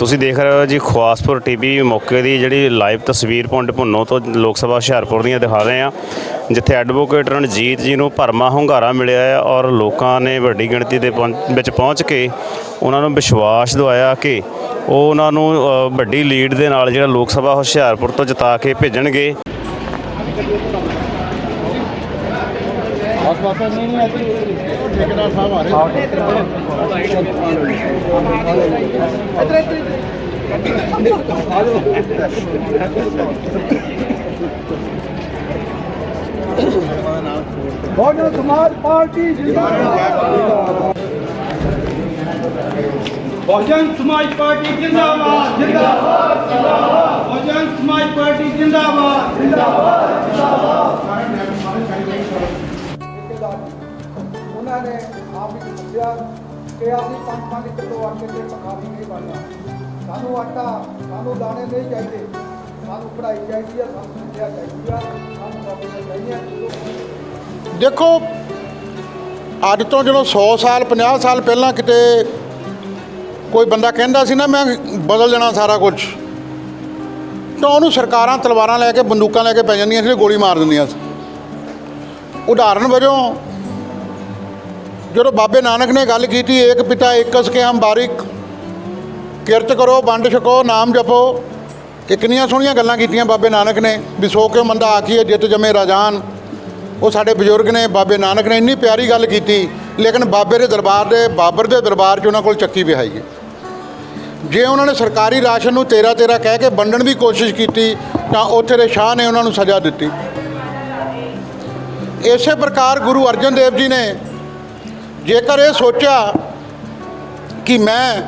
ਤੁਸੀਂ ਦੇਖ ਰਹੇ ਹੋ ਜੀ ਖਵਾਸਪੁਰ ਟੀਵੀ ਮੌਕੇ ਦੀ ਜਿਹੜੀ ਲਾਈਵ ਤਸਵੀਰ ਪੁੰਡ ਭੁੰਨੋ ਤੋਂ ਲੋਕ ਸਭਾ ਹੁਸ਼ਿਆਰਪੁਰ ਦੀਆਂ ਦਿਖਾ ਰਹੇ ਆ ਜਿੱਥੇ ਐਡਵੋਕੇਟ ਰਣਜੀਤ ਜੀ ਨੂੰ ਭਰਮਾ ਹੁੰਗਾਰਾ ਮਿਲਿਆ ਹੈ ਔਰ ਲੋਕਾਂ ਨੇ ਵੱਡੀ ਗਿਣਤੀ ਦੇ ਪਹੁੰਚ- ਵਿੱਚ ਪਹੁੰਚ ਕੇ ਉਹਨਾਂ ਨੂੰ ਵਿਸ਼ਵਾਸ ਦਿਵਾਇਆ ਕਿ ਉਹ ਉਹਨਾਂ ਨੂੰ ਵੱਡੀ ਲੀਡ ਦੇ ਨਾਲ ਜਿਹੜਾ ਲੋਕ ਸਭਾ ਹੁਸ਼ਿਆਰਪੁਰ ਤੋਂ ਜਿਤਾ ਕੇ ਭੇਜਣਗੇ। ਬਹੁਜਨ ਸਮਾਜ ਪਾਰਟੀ ਜਿੰਦਾਬਾਦ। ਬਹੁਜਨ ਸਮਾਜ ਪਾਰਟੀ ਜਿੰਦਾਬਾਦ ਜਿੰਦਾਬਾਦ ਜਿੰਦਾਬਾਦ। ਬਹੁਜਨ ਸਮਾਜ ਪਾਰਟੀ ਜਿੰਦਾਬਾਦ। ਉਹਨਾਂ ਨੇ ਆਪ ਹੀ ਦੱਸਿਆ ਕਿ ਅਸੀਂ ਪੰਜ ਪੰਜ ਕਿਲੋ ਆਟੇ ਤੇ ਪਕਾਵੀ ਨਹੀਂ ਬਣਨਾ। ਸਾਨੂੰ ਆਟਾ, ਸਾਨੂੰ ਦਾਣੇ ਨਹੀਂ ਚਾਹੀਦੇ। ਸਾਨੂੰ ਪੜ੍ਹਾਈ ਚਾਹੀਦੀ ਆ, ਸਾਨੂੰ ਸਿੱਖਿਆ ਚਾਹੀਦੀ ਆ, ਸਾਨੂੰ ਨੌਕਰੀਆਂ ਚਾਹੀਦੀਆਂ। ਦੇਖੋ, ਅੱਜ ਤੋਂ ਜਦੋਂ 100 ਸਾਲ 50 ਸਾਲ ਪਹਿਲਾਂ ਕਿਤੇ ਕੋਈ ਬੰਦਾ ਕਹਿੰਦਾ ਸੀ ਨਾ, ਮੈਂ ਬਦਲ ਜਾਣਾ ਸਾਰਾ ਕੁਝ। ਤਾਂ ਉਹਨੂੰ ਸਰਕਾਰਾਂ ਤਲਵਾਰਾਂ ਲੈ ਕੇ, ਬੰਦੂਕਾਂ ਲੈ ਕੇ ਪੈ ਜਾਂਦੀਆਂ ਸੀ ਗੋਲੀ ਮਾਰ ਦਿੰਦੀਆਂ ਸੀ। ਉਦਾਹਰਨ ਵਜੋਂ ਜਦੋਂ ਬਾਬੇ ਨਾਨਕ ਨੇ ਗੱਲ ਕੀਤੀ, ਏਕ ਪਿਤਾ ਏਕਸ ਕੇ ਹਮ ਬਾਰਿਕ, ਕਿਰਤ ਕਰੋ, ਵੰਡ ਛਕੋ, ਨਾਮ ਜਪੋ, ਇਹ ਕਿੰਨੀਆਂ ਸੋਹਣੀਆਂ ਗੱਲਾਂ ਕੀਤੀਆਂ ਬਾਬੇ ਨਾਨਕ ਨੇ, ਵੀ ਸੋ ਕਿਉ ਮੰਦਾ ਆਖੀਏ, ਜਿੱਤ ਜਮੇ ਰਾਜਾਨ। ਉਹ ਸਾਡੇ ਬਜ਼ੁਰਗ ਨੇ, ਬਾਬੇ ਨਾਨਕ ਨੇ ਇੰਨੀ ਪਿਆਰੀ ਗੱਲ ਕੀਤੀ, ਲੇਕਿਨ ਬਾਬੇ ਦੇ ਦਰਬਾਰ ਦੇ, ਬਾਬਰ ਦੇ ਦਰਬਾਰ 'ਚ ਉਹਨਾਂ ਕੋਲ ਚੱਕੀ ਵਿਹਾਈ ਹੈ ਜੇ ਉਹਨਾਂ ਨੇ ਸਰਕਾਰੀ ਰਾਸ਼ਨ ਨੂੰ ਤੇਰਾ ਤੇਰਾ ਕਹਿ ਕੇ ਵੰਡਣ ਦੀ ਕੋਸ਼ਿਸ਼ ਕੀਤੀ, ਤਾਂ ਉੱਥੇ ਦੇ ਸ਼ਾਹ ਨੇ ਉਹਨਾਂ ਨੂੰ ਸਜ਼ਾ ਦਿੱਤੀ। ਇਸੇ ਪ੍ਰਕਾਰ ਗੁਰੂ ਅਰਜਨ ਦੇਵ ਜੀ ਨੇ ਜੇਕਰ ਇਹ ਸੋਚਿਆ ਕਿ ਮੈਂ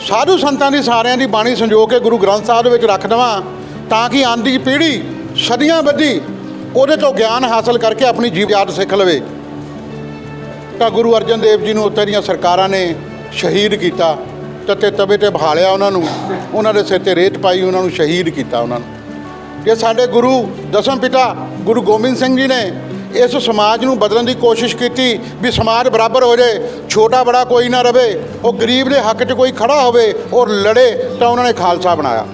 ਸਾਧੂ ਸੰਤਾਂ ਦੀ ਸਾਰਿਆਂ ਦੀ ਬਾਣੀ ਸੰਜੋ ਕੇ ਗੁਰੂ ਗ੍ਰੰਥ ਸਾਹਿਬ ਦੇ ਵਿੱਚ ਰੱਖ ਦੇਵਾਂ, ਤਾਂ ਕਿ ਆਂਦੀ ਪੀੜ੍ਹੀ ਸਦੀਆਂ ਬੱਧੀ ਉਹਦੇ ਤੋਂ ਗਿਆਨ ਹਾਸਲ ਕਰਕੇ ਆਪਣੀ ਜੀਵ ਯਾਦ ਸਿੱਖ ਲਵੇ। ਤਾਂ ਗੁਰੂ ਅਰਜਨ ਦੇਵ ਜੀ ਨੂੰ ਉੱਤੇ ਦੀਆਂ ਸਰਕਾਰਾਂ ਨੇ ਸ਼ਹੀਦ ਕੀਤਾ ਤੇ ਤਵੇ ਤੇ ਬਹਾਲਿਆ ਉਹਨਾਂ ਨੂੰ, ਉਹਨਾਂ ਦੇ ਸਿਰ ਤੇ ਰੇਤ ਪਾਈ, ਉਹਨਾਂ ਨੂੰ ਸ਼ਹੀਦ ਕੀਤਾ ਉਹਨਾਂ ਨੂੰ। ਜੇ ਸਾਡੇ ਗੁਰੂ ਦਸਮ ਪਿਤਾ ਗੁਰੂ ਗੋਬਿੰਦ ਸਿੰਘ ਜੀ ਨੇ ਇਸ ਸਮਾਜ ਨੂੰ ਬਦਲਣ ਦੀ ਕੋਸ਼ਿਸ਼ ਕੀਤੀ ਵੀ ਸਮਾਜ ਬਰਾਬਰ ਹੋ ਜਾਏ, ਛੋਟਾ ਬੜਾ ਕੋਈ ਨਾ ਰਵੇ, ਉਹ ਗਰੀਬ ਦੇ ਹੱਕ 'ਚ ਕੋਈ ਖੜਾ ਹੋਵੇ ਔਰ ਲੜੇ ਤਾਂ ਉਹਨਾਂ ਨੇ ਖਾਲਸਾ ਬਣਾਇਆ।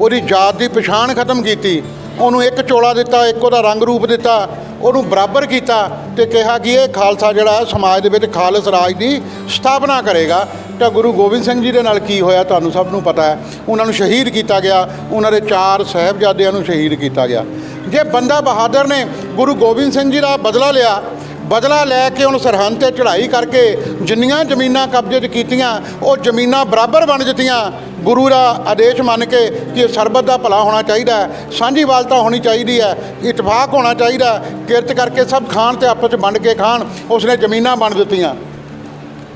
ਉਹਦੀ ਜਾਤ ਦੀ ਪਛਾਣ ਖਤਮ ਕੀਤੀ, ਉਹਨੂੰ ਇੱਕ ਚੋਲਾ ਦਿੱਤਾ, ਇੱਕ ਉਹਦਾ ਰੰਗ ਰੂਪ ਦਿੱਤਾ, ਉਹਨੂੰ ਬਰਾਬਰ ਕੀਤਾ ਤੇ ਕਿਹਾ ਕਿ ਇਹ ਖਾਲਸਾ ਜਿਹੜਾ ਹੈ, ਸਮਾਜ ਦੇ ਵਿੱਚ ਖਾਲਸ ਰਾਜ ਦੀ ਸਥਾਪਨਾ ਕਰੇਗਾ। ਤਾਂ ਗੁਰੂ ਗੋਬਿੰਦ ਸਿੰਘ ਜੀ ਦੇ ਨਾਲ ਕੀ ਹੋਇਆ, ਤੁਹਾਨੂੰ ਸਭ ਨੂੰ ਪਤਾ ਹੈ। ਉਹਨਾਂ ਨੂੰ ਸ਼ਹੀਦ ਕੀਤਾ ਗਿਆ, ਉਹਨਾਂ ਦੇ ਚਾਰ ਸਾਹਿਬਜ਼ਾਦਿਆਂ ਨੂੰ ਸ਼ਹੀਦ ਕੀਤਾ ਗਿਆ। ਜੇ ਬੰਦਾ ਬਹਾਦਰ ਨੇ ਗੁਰੂ ਗੋਬਿੰਦ ਸਿੰਘ ਜੀ ਦਾ ਬਦਲਾ ਲਿਆ, ਬਦਲਾ ਲੈ ਕੇ ਹੁਣ ਸਰਹੰਦ ਤੇ ਚੜ੍ਹਾਈ ਕਰਕੇ ਜਿੰਨੀਆਂ ਜ਼ਮੀਨਾਂ ਕਬਜ਼ੇ 'ਚ ਕੀਤੀਆਂ, ਉਹ ਜ਼ਮੀਨਾਂ ਬਰਾਬਰ ਬਣ ਦਿੱਤੀਆਂ, ਗੁਰੂ ਦਾ ਆਦੇਸ਼ ਮੰਨ ਕੇ ਕਿ ਇਹ ਸਰਬਤ ਦਾ ਭਲਾ ਹੋਣਾ ਚਾਹੀਦਾ ਹੈ ਸਾਂਝੀਵਾਲਤਾ ਹੋਣੀ ਚਾਹੀਦੀ ਹੈ, ਇਤਫਾਕ ਹੋਣਾ ਚਾਹੀਦਾ ਕਿਰਤ ਕਰਕੇ ਸਭ ਖਾਣ ਤੇ ਆਪਸ 'ਚ ਵੰਡ ਕੇ ਖਾਣ, ਉਸਨੇ ਜ਼ਮੀਨਾਂ ਬਣ ਦਿੱਤੀਆਂ।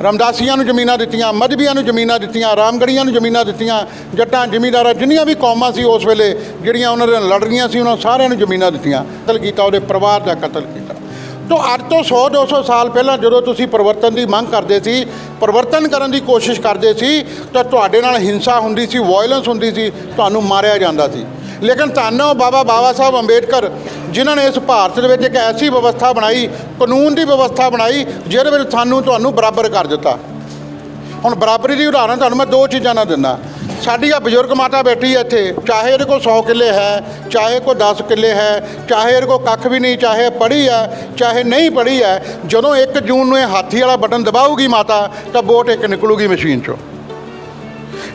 ਰਮਦਾਸੀਆਂ ਨੂੰ ਜ਼ਮੀਨਾਂ ਦਿੱਤੀਆਂ ਮਧਬੀਆਂ ਨੂੰ ਜ਼ਮੀਨਾਂ ਦਿੱਤੀਆਂ ਰਾਮਗੜੀਆਂ ਨੂੰ ਜ਼ਮੀਨਾਂ ਦਿੱਤੀਆਂ, ਜੱਟਾਂ, ਜ਼ਿਮੀਂਦਾਰਾਂ, ਜਿੰਨੀਆਂ ਵੀ ਕੌਮਾਂ ਸੀ ਉਸ ਵੇਲੇ, ਜਿਹੜੀਆਂ ਉਹਨਾਂ ਦੇ ਨਾਲ ਲੜ ਰਹੀਆਂ ਸੀ, ਉਹਨਾਂ ਸਾਰਿਆਂ ਨੂੰ ਜ਼ਮੀਨਾਂ ਦਿੱਤੀਆਂ ਕਤਲ ਕੀਤਾ ਉਹਦੇ ਪਰਿਵਾਰ ਦਾ ਕਤਲ ਕੀਤਾ। ਤੋਂ ਅੱਜ ਤੋਂ 100 200 ਸਾਲ ਪਹਿਲਾਂ ਜਦੋਂ ਤੁਸੀਂ ਪਰਿਵਰਤਨ ਦੀ ਮੰਗ ਕਰਦੇ ਸੀ, ਪਰਿਵਰਤਨ ਕਰਨ ਦੀ ਕੋਸ਼ਿਸ਼ ਕਰਦੇ ਸੀ, ਤਾਂ ਤੁਹਾਡੇ ਨਾਲ ਹਿੰਸਾ ਹੁੰਦੀ ਸੀ ਵਾਇਲੈਂਸ ਹੁੰਦੀ ਸੀ, ਤੁਹਾਨੂੰ ਮਾਰਿਆ ਜਾਂਦਾ ਸੀ। ਲੇਕਿਨ ਧੰਨੋ ਬਾਬਾ ਬਾਬਾ ਸਾਹਿਬ ਅੰਬੇਡਕਰ ਜਿਨ੍ਹਾਂ ਨੇ ਇਸ ਭਾਰਤ ਦੇ ਵਿੱਚ ਇੱਕ ਐਸੀ ਵਿਵਸਥਾ ਬਣਾਈ, ਕਾਨੂੰਨ ਦੀ ਵਿਵਸਥਾ ਬਣਾਈ, ਜਿਹਦੇ ਵਿੱਚ ਸਾਨੂੰ ਤੁਹਾਨੂੰ ਬਰਾਬਰ ਕਰ ਦਿੱਤਾ। ਹੁਣ ਬਰਾਬਰੀ ਦੀ ਉਦਾਹਰਨ ਤੁਹਾਨੂੰ ਮੈਂ ਦੋ ਚੀਜ਼ਾਂ ਨਾਲ ਦਿੰਦਾ। ਸਾਡੀ ਆ ਬਜ਼ੁਰਗ ਮਾਤਾ ਬੈਠੀ ਹੈ ਇੱਥੇ, ਚਾਹੇ ਇਹਦੇ ਕੋਲ 100 ਕਿੱਲੇ ਹੈ, ਚਾਹੇ ਕੋਈ 10 ਕਿੱਲੇ ਹੈ, ਚਾਹੇ ਇਹਦੇ ਕੋਲ ਕੱਖ ਵੀ ਨਹੀਂ, ਚਾਹੇ ਪੜ੍ਹੀ ਹੈ, ਚਾਹੇ ਨਹੀਂ ਪੜ੍ਹੀ ਹੈ, ਜਦੋਂ 1 ਜੂਨ ਨੂੰ ਇਹ ਹਾਥੀ ਵਾਲਾ ਬਟਨ ਦਬਾਊਗੀ ਮਾਤਾ, ਤਾਂ ਵੋਟ ਇੱਕ ਨਿਕਲੂਗੀ ਮਸ਼ੀਨ 'ਚੋਂ।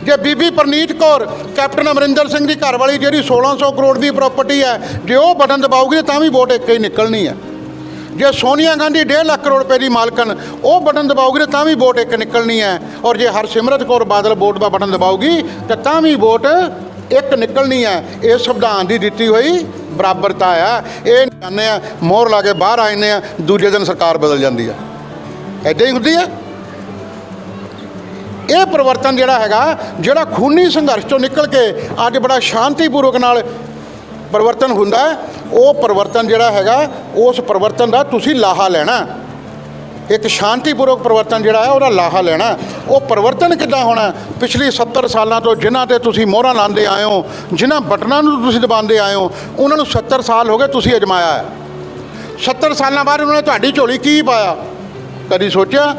ਜੇ ਬੀਬੀ ਪ੍ਰਨੀਤ ਕੌਰ, ਕੈਪਟਨ ਅਮਰਿੰਦਰ ਸਿੰਘ ਦੀ ਘਰਵਾਲੀ ਜਿਹੜੀ 1600 ਕਰੋੜ ਦੀ ਪ੍ਰਾਪਰਟੀ ਹੈ, ਜੇ ਉਹ ਬਟਨ ਦਬਾਊਗੀ, ਤਾਂ ਵੀ ਵੋਟ ਇੱਕ ਹੀ ਨਿਕਲਣੀ ਹੈ। ਜੇ ਸੋਨੀਆ ਗਾਂਧੀ 1.5 ਲੱਖ ਕਰੋੜ ਰੁਪਏ ਦੀ ਮਾਲਕਨ ਉਹ ਬਟਨ ਦਬਾਊਗੀ, ਤਾਂ ਵੀ ਵੋਟ ਇੱਕ ਨਿਕਲਣੀ ਹੈ। ਔਰ ਜੇ ਹਰਸਿਮਰਤ ਕੌਰ ਬਾਦਲ ਵੋਟ ਦਾ ਬਟਨ ਦਬਾਊਗੀ, ਤਾਂ ਤਾਂ ਵੀ ਵੋਟ ਇੱਕ ਨਿਕਲਣੀ ਹੈ। ਇਹ ਸੰਵਿਧਾਨ ਦੀ ਦਿੱਤੀ ਹੋਈ ਬਰਾਬਰਤਾ ਆ। ਇਹ ਜਾਂਦੇ ਆ, ਮੋਹਰ ਲਾ ਕੇ ਬਾਹਰ ਆ ਜਾਂਦੇ ਆ, ਦੂਜੇ ਦਿਨ ਸਰਕਾਰ ਬਦਲ ਜਾਂਦੀ ਆ। ਐਦਾਂ ਹੀ ਹੁੰਦੀ ਆ? ਇਹ ਪਰਿਵਰਤਨ ਜਿਹੜਾ ਹੈਗਾ, ਜਿਹੜਾ ਖੂਨੀ ਸੰਘਰਸ਼ ਚੋਂ ਨਿਕਲ ਕੇ ਅੱਜ ਬੜਾ ਸ਼ਾਂਤੀਪੂਰਵਕ ਨਾਲ ਪਰਿਵਰਤਨ ਹੁੰਦਾ ਉਹ ਪਰਿਵਰਤਨ ਜਿਹੜਾ ਹੈਗਾ, ਉਸ ਪਰਿਵਰਤਨ ਦਾ ਤੁਸੀਂ ਲਾਹਾ ਲੈਣਾ। ਇੱਕ ਸ਼ਾਂਤੀਪੂਰਵਕ ਪਰਿਵਰਤਨ ਜਿਹੜਾ ਹੈ, ਉਹਦਾ ਲਾਹਾ ਲੈਣਾ। ਉਹ ਪਰਿਵਰਤਨ ਕਿੱਦਾਂ ਹੋਣਾ? ਪਿਛਲੀ 70 ਸਾਲਾਂ ਤੋਂ ਜਿਨ੍ਹਾਂ ਤੇ ਤੁਸੀਂ ਮੋਹਰਾਂ ਲਾਉਂਦੇ ਆਏ ਹੋ, ਜਿਨ੍ਹਾਂ ਬਟਨਾਂ ਨੂੰ ਤੁਸੀਂ ਦਬਾਉਂਦੇ ਆਏ ਹੋ, ਉਹਨਾਂ ਨੂੰ 70 ਸਾਲ ਹੋ ਗਏ ਤੁਸੀਂ ਅਜਮਾਇਆ ਹੈ। 70 ਸਾਲਾਂ ਬਾਅਦ ਉਹਨਾਂ ਨੇ ਤੁਹਾਡੀ ਝੋਲੀ ਕੀ ਪਾਇਆ? ਕਦੀ ਸੋਚਿਆ?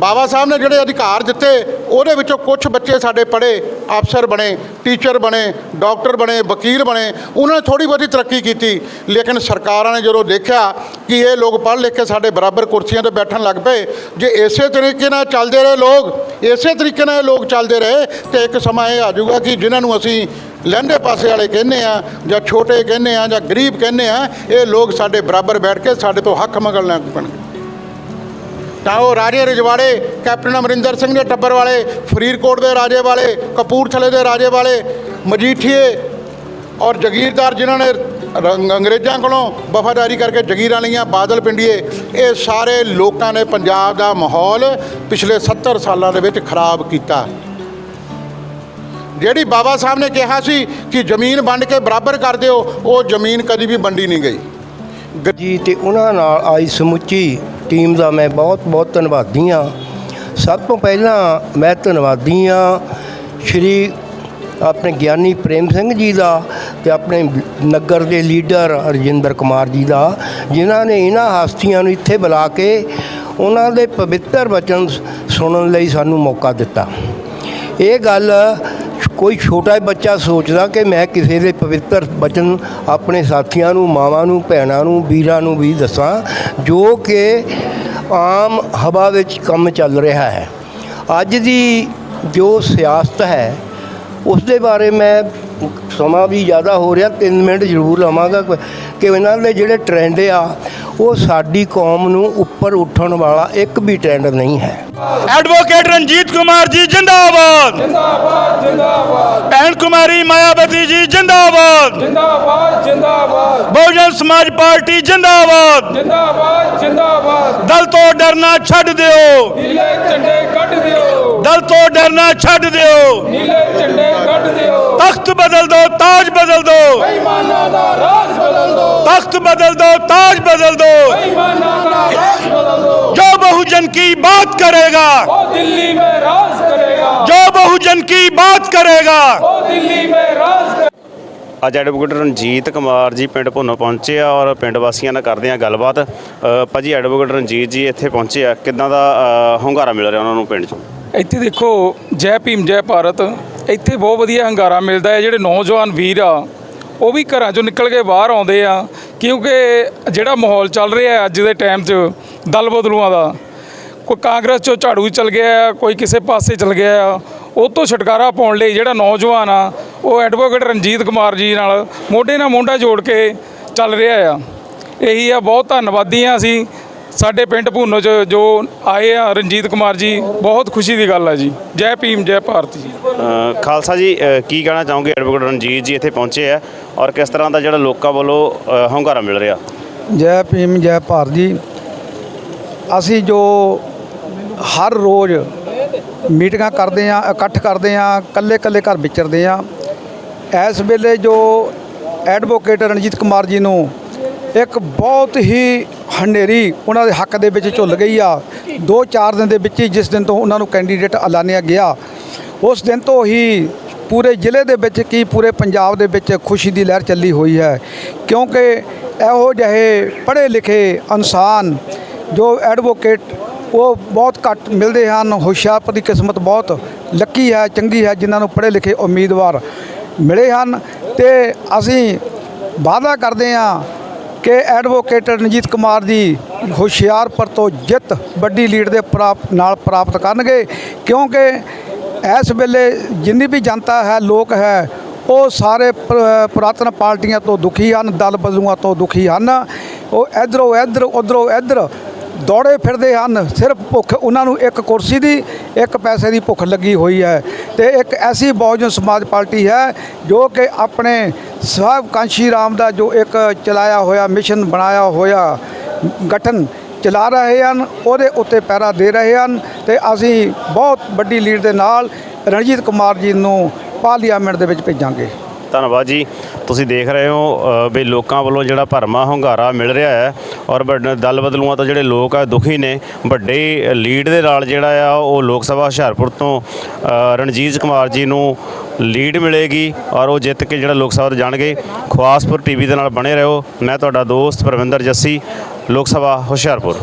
ਬਾਬਾ ਸਾਹਿਬ ਨੇ ਜਿਹੜੇ ਅਧਿਕਾਰ ਦਿੱਤੇ, ਉਹਦੇ ਵਿੱਚੋਂ ਕੁਝ ਬੱਚੇ ਸਾਡੇ ਪੜ੍ਹੇ, ਅਫਸਰ ਬਣੇ, ਟੀਚਰ ਬਣੇ, ਡਾਕਟਰ ਬਣੇ, ਵਕੀਲ ਬਣੇ, ਉਹਨਾਂ ਨੇ ਥੋੜੀ ਬਹੁਤੀ ਤਰੱਕੀ ਕੀਤੀ। ਲੇਕਿਨ ਸਰਕਾਰਾਂ ਨੇ ਜਦੋਂ ਦੇਖਿਆ ਕਿ ਇਹ ਲੋਕ ਪੜ੍ਹ ਲਿਖ ਕੇ ਸਾਡੇ ਬਰਾਬਰ ਕੁਰਸੀਆਂ ਤੇ ਬੈਠਣ ਲੱਗ ਪਏ, ਜੇ ਇਸੇ ਤਰੀਕੇ ਨਾਲ ਚੱਲਦੇ ਰਹੇ ਲੋਕ, ਇਸੇ ਤਰੀਕੇ ਨਾਲ ਇਹ ਲੋਕ ਚੱਲਦੇ ਰਹੇ, ਤੇ ਇੱਕ ਸਮਾਂ ਇਹ ਆ ਜਾਊਗਾ ਕਿ ਜਿਨ੍ਹਾਂ ਨੂੰ ਅਸੀਂ ਲਹਿੰਦੇ ਪਾਸੇ ਵਾਲੇ ਕਹਿੰਦੇ ਆ ਜਾਂ ਛੋਟੇ ਕਹਿੰਦੇ ਆ ਜਾਂ ਗਰੀਬ ਕਹਿੰਦੇ ਆ ਇਹ ਲੋਕ ਸਾਡੇ ਬਰਾਬਰ ਬੈਠ ਕੇ ਸਾਡੇ ਤੋਂ ਹੱਕ ਮੰਗਣ ਲੱਗ ਪੈਣਗੇ ਤਾਂ ਉਹ ਰਾਜੇ ਰਜਵਾੜੇ, ਕੈਪਟਨ ਅਮਰਿੰਦਰ ਸਿੰਘ ਦੇ ਟੱਬਰ ਵਾਲੇ, ਫਰੀਦਕੋਟ ਦੇ ਰਾਜੇ ਵਾਲੇ, ਕਪੂਰਥਲੇ ਦੇ ਰਾਜੇ ਵਾਲੇ, ਮਜੀਠੀਏ ਔਰ ਜਗੀਰਦਾਰ ਜਿਨ੍ਹਾਂ ਨੇ ਰੰਗ- ਅੰਗਰੇਜ਼ਾਂ ਕੋਲੋਂ ਵਫਾਦਾਰੀ ਕਰਕੇ ਜਗੀਰਾਂ ਲਈਆਂ ਬਾਦਲ ਪਿੰਡੀਏ, ਇਹ ਸਾਰੇ ਲੋਕਾਂ ਨੇ ਪੰਜਾਬ ਦਾ ਮਾਹੌਲ ਪਿਛਲੇ 70 ਸਾਲਾਂ ਦੇ ਵਿੱਚ ਖਰਾਬ ਕੀਤਾ। ਜਿਹੜੀ ਬਾਬਾ ਸਾਹਿਬ ਨੇ ਕਿਹਾ ਸੀ ਕਿ ਜ਼ਮੀਨ ਵੰਡ ਕੇ ਬਰਾਬਰ ਕਰ ਦਿਓ, ਉਹ ਜ਼ਮੀਨ ਕਦੀ ਵੀ ਵੰਡੀ ਨਹੀਂ ਗਈ। ਜੀ, ਤੇ ਉਹਨਾਂ ਨਾਲ ਆਈ ਸਮੁੱਚੀ ਟੀਮ ਦਾ ਮੈਂ ਬਹੁਤ ਬਹੁਤ ਧੰਨਵਾਦੀ ਹਾਂ। ਸਭ ਤੋਂ ਪਹਿਲਾਂ ਮੈਂ ਧੰਨਵਾਦੀ ਹਾਂ ਸ਼੍ਰੀ ਆਪਣੇ ਗਿਆਨੀ ਪ੍ਰੇਮ ਸਿੰਘ ਜੀ ਦਾ ਤੇ ਆਪਣੇ ਨਗਰ ਦੇ ਲੀਡਰ ਰਜਿੰਦਰ ਕੁਮਾਰ ਜੀ ਦਾ, ਜਿਨ੍ਹਾਂ ਨੇ ਇਹਨਾਂ ਹਸਤੀਆਂ ਨੂੰ ਇੱਥੇ ਬੁਲਾ ਕੇ ਉਹਨਾਂ ਦੇ ਪਵਿੱਤਰ ਵਚਨ ਸੁਣਨ ਲਈ ਸਾਨੂੰ ਮੌਕਾ ਦਿੱਤਾ। ਇਹ ਗੱਲ ਕੋਈ ਛੋਟਾ ਬੱਚਾ ਸੋਚਦਾ ਕਿ ਮੈਂ ਕਿਸੇ ਦੇ ਪਵਿੱਤਰ ਬਚਨ ਆਪਣੇ ਸਾਥੀਆਂ ਨੂੰ, ਮਾਵਾਂ ਨੂੰ, ਭੈਣਾਂ ਨੂੰ, ਵੀਰਾਂ ਨੂੰ ਵੀ ਦੱਸਾਂ, ਜੋ ਕਿ ਆਮ ਹਵਾ ਵਿੱਚ ਕੰਮ ਚੱਲ ਰਿਹਾ ਹੈ। ਅੱਜ ਦੀ ਜੋ ਸਿਆਸਤ ਹੈ, ਉਸ ਦੇ ਬਾਰੇ ਮੈਂ ਸਮਾਂ ਵੀ ਜ਼ਿਆਦਾ ਹੋ ਰਿਹਾ 3 ਮਿੰਟ ਜ਼ਰੂਰ ਲਵਾਂਗਾ ਕਿ ਇਹਨਾਂ ਦੇ ਜਿਹੜੇ ਟ੍ਰੈਂਡ ਆ ਉਹ ਸਾਡੀ ਕੌਮ ਨੂੰ ਉੱਪਰ ਉੱਠਣ ਵਾਲਾ ਇੱਕ ਵੀ ਟ੍ਰੈਂਡ ਨਹੀਂ ਹੈ। ਐਡਵੋਕੇਟ ਰਣਜੀਤ ਕੁਮਾਰ ਜੀ ਜਿੰਦਾਬਾਦ! ਜਿੰਦਾਬਾਦ ਜਿੰਦਾਬਾਦ। ਭੈਣ ਕੁਮਾਰੀ ਮਾਇਆਵਤੀ ਜੀ ਜਿੰਦਾਬਾਦ! ਜਿੰਦਾਬਾਦ ਜਿੰਦਾਬਾਦ। ਬਹੁਜਨ ਸਮਾਜ ਪਾਰਟੀ ਜਿੰਦਾਬਾਦ! ਜਿੰਦਾਬਾਦ ਜਿੰਦਾਬਾਦ। ਦਲ ਤੋਂ ਡਰਨਾ ਛੱਡ ਦਿਓ! ਨੀਲੇ ਝੰਡੇ ਕੱਢ ਦਿਓ। ਦਲ ਤੋਂ ਡਰਨਾ ਛੱਡ ਦਿਓ! ਨੀਲੇ ਝੰਡੇ ਤਖਤ ਬਦਲ ਦੋ ਤਾਜ ਬਦਲ ਦੋ ਬੇਈਮਾਨਾਂ ਦਾ ਰਾਜ ਬਦਲ ਦੋ ਤਖਤ ਬਦਲ दो ताज बदल दो ਬੇਈਮਾਨਾਂ ਦਾ ਰਾਜ ਬਦਲ ਦੋ जो बहुजन की बात करेगा ਉਹ ਦਿੱਲੀ में ਰਾਜ ਕਰੇਗਾ जो बहुजन की बात करेगा ਉਹ ਦਿੱਲੀ में ਰਾਜ ਕਰੇਗਾ ਅੱਜ ਐਡਵੋਕੇਟ ਰਣਜੀਤ ਕੁਮਾਰ ਜੀ ਪਿੰਡ ਭੁੰਨੋ ਪਹੁੰਚੇ ਆ ਔਰ ਪਿੰਡ ਵਾਸੀਆਂ ਨਾਲ ਕਰਦੇ ਆ ਗੱਲਬਾਤ ਅ, ਭਾਜੀ ਐਡਵੋਕੇਟ ਰਣਜੀਤ ਜੀ ਇੱਥੇ ਪਹੁੰਚੇ ਆ ਕਿੱਦਾਂ ਦਾ ਅ, ਹੁੰਗਾਰਾ ਮਿਲ ਰਿਹਾ ਉਹਨਾਂ ਨੂੰ ਪਿੰਡ 'ਚ ਇੱਥੇ ਦੇਖੋ ਜੈ ਭੀਮ ਜੈ ਭਾਰਤ ਇੱਥੇ ਬਹੁਤ ਵਧੀਆ ਹੰਗਾਰਾ ਮਿਲਦਾ ਹੈ ਜਿਹੜੇ ਨੌਜਵਾਨ ਵੀਰ ਆ ਉਹ ਵੀ ਘਰਾਂ ਚੋਂ ਨਿਕਲ ਕੇ ਬਾਹਰ ਆਉਂਦੇ ਆ ਕਿਉਂਕਿ ਜਿਹੜਾ ਮਾਹੌਲ ਚੱਲ ਰਿਹਾ ਅੱਜ ਦੇ ਟਾਈਮ 'ਚ ਦਲ ਬਦਲੂਆਂ ਦਾ ਕੋਈ ਕਾਂਗਰਸ ਚੋਂ ਝਾੜੂ ਚੱਲ ਗਿਆ ਆ, ਕੋਈ ਕਿਸੇ ਪਾਸੇ ਚੱਲ ਗਿਆ ਆ ਉਹ ਤੋਂ ਛੁਟਕਾਰਾ ਪਾਉਣ ਲਈ ਜਿਹੜਾ ਨੌਜਵਾਨ ਆ ਉਹ ਐਡਵੋਕੇਟ ਰਣਜੀਤ ਕੁਮਾਰ ਜੀ ਨਾਲ ਮੋਢੇ ਨਾਲ ਮੋਢਾ ਜੋੜ ਕੇ ਚੱਲ ਰਿਹਾ ਆ। ਇਹੀ ਆ ਬਹੁਤ ਧੰਨਵਾਦੀ ਆ ਅਸੀਂ ਸਾਡੇ ਪਿੰਡ ਭੂਨੋ ਚ ਜੋ ਆਏ ਆ ਰਣਜੀਤ ਕੁਮਾਰ ਜੀ ਬਹੁਤ ਖੁਸ਼ੀ ਦੀ ਗੱਲ ਹੈ ਜੀ। ਜੈ ਭੀਮ ਜੈ ਭਾਰਤ ਜੀ। ਅ, ਖਾਲਸਾ ਜੀ ਅ, ਕੀ ਕਹਿਣਾ ਚਾਹੋਗੇ? ਐਡਵੋਕੇਟ ਰਣਜੀਤ ਜੀ ਇੱਥੇ ਪਹੁੰਚੇ ਆ ਔਰ ਕਿਸ ਤਰ੍ਹਾਂ ਦਾ ਜਿਹੜਾ ਲੋਕਾਂ ਵੱਲੋਂ ਅ, ਹੁੰਗਾਰਾ ਮਿਲ ਰਿਹਾ? ਜੈ ਭੀਮ ਜੈ ਭਾਰਤ ਜੀ। ਅਸੀਂ ਜੋ ਹਰ ਰੋਜ਼ ਮੀਟਿੰਗਾਂ ਕਰਦੇ ਆ ਇਕੱਠ ਕਰਦੇ ਆ ਕੱਲੇ ਕੱਲੇ ਘਰ ਵਿਚਰਦੇ ਆ ਇਸ ਵੇਲੇ ਜੋ ਐਡਵੋਕੇਟ ਰਣਜੀਤ ਕੁਮਾਰ ਜੀ ਨੂੰ ਇੱਕ ਬਹੁਤ ਹੀ ਹਨੇਰੀ ਉਹਨਾਂ ਦੇ ਹੱਕ ਦੇ ਵਿੱਚ ਝੁੱਲ ਗਈ ਆ। 2-4 ਦਿਨ ਦੇ ਵਿੱਚ ਹੀ ਜਿਸ ਦਿਨ ਤੋਂ ਉਹਨਾਂ ਨੂੰ ਕੈਂਡੀਡੇਟ ਐਲਾਨਿਆ ਗਿਆ। ਉਸ ਦਿਨ ਤੋਂ ਹੀ ਪੂਰੇ ਜ਼ਿਲ੍ਹੇ ਦੇ ਵਿੱਚ ਕੀ ਪੂਰੇ ਪੰਜਾਬ ਦੇ ਵਿੱਚ ਖੁਸ਼ੀ ਦੀ ਲਹਿਰ ਚੱਲੀ ਹੋਈ ਹੈ। ਕਿਉਂਕਿ ਇਹੋ ਜਿਹੇ ਪੜ੍ਹੇ ਲਿਖੇ ਇਨਸਾਨ ਜੋ ਐਡਵੋਕੇਟ ਉਹ ਬਹੁਤ ਘੱਟ ਮਿਲਦੇ ਹਨ, ਹੁਸ਼ਿਆਰਪੁਰ ਦੀ ਕਿਸਮਤ ਬਹੁਤ ਲੱਕੀ ਹੈ, ਚੰਗੀ ਹੈ, ਜਿਨ੍ਹਾਂ ਨੂੰ ਪੜ੍ਹੇ ਲਿਖੇ ਉਮੀਦਵਾਰ ਮਿਲੇ ਹਨ। ਤੇ ਅਸੀਂ ਵਾਅਦਾ ਕਰਦੇ ਹਾਂ ਕਿ ਐਡਵੋਕੇਟ ਰਣਜੀਤ ਕੁਮਾਰ ਦੀ ਹੁਸ਼ਿਆਰਪੁਰ ਤੋਂ ਜਿੱਤ ਵੱਡੀ ਲੀਡ ਦੇ ਪ੍ਰਾਪਤ ਨਾਲ ਪ੍ਰਾਪਤ ਕਰਨਗੇ, ਕਿਉਂਕਿ ਇਸ ਵੇਲੇ ਜਿੰਨੀ ਵੀ ਜਨਤਾ ਹੈ, ਲੋਕ ਹੈ, ਉਹ ਸਾਰੇ ਪੁਰਾਤਨ ਪਾਰਟੀਆਂ ਤੋਂ ਦੁਖੀ ਹਨ, ਦਲ ਬਦਲੂਆਂ ਤੋਂ ਦੁਖੀ ਹਨ। ਉਹ ਇਧਰੋਂ ਇੱਧਰ, ਉਧਰੋਂ ਇੱਧਰ ਦੌੜੇ ਫਿਰਦੇ ਹਨ। ਸਿਰਫ ਭੁੱਖ, ਉਹਨਾਂ ਨੂੰ ਇੱਕ ਕੁਰਸੀ ਦੀ, ਇੱਕ ਪੈਸੇ ਦੀ ਭੁੱਖ ਲੱਗੀ ਹੋਈ ਹੈ। ਤੇ ਇੱਕ ਐਸੀ ਬਹੁਜਨ ਸਮਾਜ ਪਾਰਟੀ ਹੈ, ਜੋ ਕਿ ਆਪਣੇ ਸਾਹਿਬ ਕਾਂਸ਼ੀ ਰਾਮ ਦਾ ਜੋ ਇੱਕ ਚਲਾਇਆ ਹੋਇਆ ਮਿਸ਼ਨ ਬਣਾਇਆ ਹੋਇਆ ਗਠਨ ਚਲਾ ਰਹੇ ਹਨ, ਉਹਦੇ ਉੱਤੇ ਪੈਰਾ ਦੇ ਰਹੇ ਹਨ। ਤੇ ਅਸੀਂ ਬਹੁਤ ਵੱਡੀ ਲੀਡ ਦੇ ਨਾਲ ਰਣਜੀਤ ਕੁਮਾਰ ਜੀ ਨੂੰ ਪਾਰਲੀਮੈਂਟ ਦੇ ਵਿੱਚ ਭੇਜਾਂਗੇ। ਧੰਨਵਾਦ ਜੀ। ਤੁਸੀਂ ਦੇਖ ਰਹੇ ਹੋ ਵੀ ਲੋਕਾਂ ਵੱਲੋਂ ਜਿਹੜਾ ਭਰਮਾ ਹੁੰਗਾਰਾ ਮਿਲ ਰਿਹਾ ਹੈ ਔਰ ਵੱਡ- ਦਲ ਬਦਲੂਆਂ ਤੋਂ ਜਿਹੜੇ ਲੋਕ ਆ, ਦੁਖੀ ਨੇ, ਵੱਡੇ ਲੀਡ ਦੇ ਨਾਲ ਜਿਹੜਾ ਆ, ਉਹ ਲੋਕ ਸਭਾ ਹੁਸ਼ਿਆਰਪੁਰ ਤੋਂ ਰਣਜੀਤ ਕੁਮਾਰ ਜੀ ਨੂੰ ਲੀਡ ਮਿਲੇਗੀ ਔਰ ਉਹ ਜਿੱਤ ਕੇ ਜਿਹੜਾ ਲੋਕ ਸਭਾ ਤੋਂ ਜਾਣਗੇ ਖਵਾਸਪੁਰ ਟੀਵੀ ਦੇ ਨਾਲ ਬਣੇ ਰਹੋ। ਮੈਂ ਤੁਹਾਡਾ ਦੋਸਤ ਪਰਵਿੰਦਰ ਜੱਸੀ, ਲੋਕ ਸਭਾ ਹੁਸ਼ਿਆਰਪੁਰ।